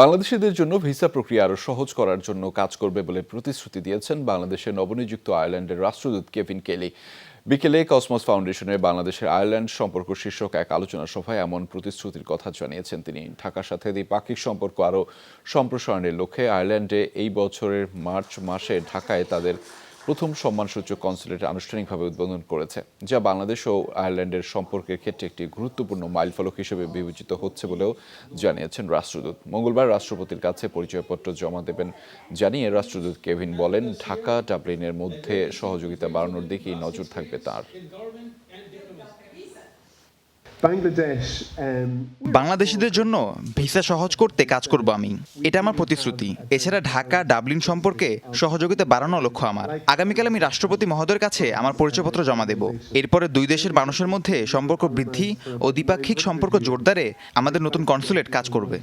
বাংলাদেশিদের জন্য ভিসা প্রক্রিয়া আরও সহজ করার জন্য কাজ করবে বলে প্রতিশ্রুতি দিয়েছেন বাংলাদেশের নবনিযুক্ত আয়ারল্যান্ডের রাষ্ট্রদূত কেভিন কেলি। বিকেলে কসমস ফাউন্ডেশনের বাংলাদেশের আয়ারল্যান্ড সম্পর্ক শীর্ষক এক আলোচনা সভায় এমন প্রতিশ্রুতির কথা জানিয়েছেন তিনি। ঢাকার সাথে দ্বিপাক্ষিক সম্পর্ক আরও সম্প্রসারণের লক্ষ্যে আয়ারল্যান্ডে এই বছরের মার্চ মাসে ঢাকায় তাদের প্রথম সম্মানসূচক কনসুলেট আনুষ্ঠানিকভাবে উদ্বোধন করেছে, যা বাংলাদেশ ও আয়ারল্যান্ডের সম্পর্কের ক্ষেত্রে একটি গুরুত্বপূর্ণ মাইলফলক হিসেবে বিবেচিত হচ্ছে বলেও জানিয়েছেন রাষ্ট্রদূত। মঙ্গলবার রাষ্ট্রপতির কাছে পরিচয়পত্র জমা দেবেন জানিয়ে রাষ্ট্রদূত কেভিন বলেন, ঢাকা, ডাবলিনের মধ্যে সহযোগিতা বাড়ানোর দিকেই নজর থাকবে তার। বাংলাদেশিদের জন্য ভিসা সহজ করতে কাজ করব আমি। এটা আমার প্রতিশ্রুতি। এছাড়া ঢাকা ডাবলিন সম্পর্কে সহযোগিতা বাড়ানো লক্ষ্য আমার। আগামীকাল আমি রাষ্ট্রপতি মহোদয়ের কাছে আমার পরিচয়পত্র জমা দেব। এরপরে দুই দেশের মানুষের মধ্যে সম্পর্ক বৃদ্ধি ও দ্বিপাক্ষিক সম্পর্ক জোরদারে আমাদের নতুন কনসুলেট কাজ করবে।